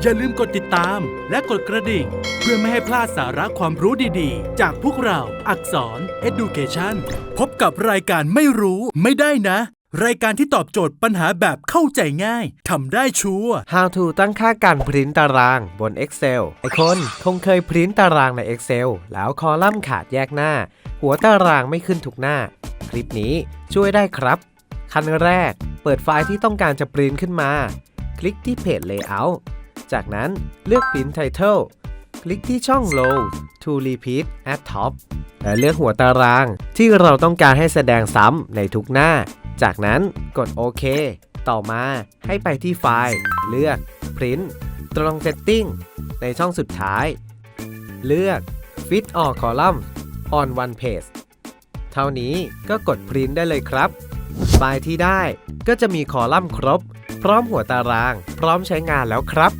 อย่าลืมกดติดตามและกดกระดิ่ง เพื่อไม่ให้พลาดสาระความรู้ดีๆ จากพวกเราอักษร Education พบกับรายการไม่รู้ไม่ได้นะ รายการที่ตอบโจทย์ปัญหาแบบเข้าใจง่ายทำได้ชัวร์ How to ตั้งค่าการพรินตารางบน Excel ไอคนคงเคยพรินตารางใน Excel แล้วคอลัมน์ขาดแยกหน้า หัวตารางไม่ขึ้นทุกหน้า คลิปนี้ช่วยได้ครับ ขั้นแรก เปิดไฟล์ที่ต้องการจะปรินขึ้นมา คลิกที่เพจ Layout จากนั้นเลือก Print Title คลิกที่ช่อง Low to Repeat at Top และเลือกหัวตารางที่เราต้องการให้แสดงซ้ำในทุกหน้า จากนั้นกดโอเค ต่อมาให้ไปที่ไฟล์ เลือก Print ตรง Setting ในช่องสุดท้าย เลือก Fit all column on one page เท่านี้ก็กด Print ได้เลยครับไฟล์ที่ได้ก็จะมีคอลัมน์ครบ พร้อมหัวตาราง พร้อมใช้งานแล้วครับ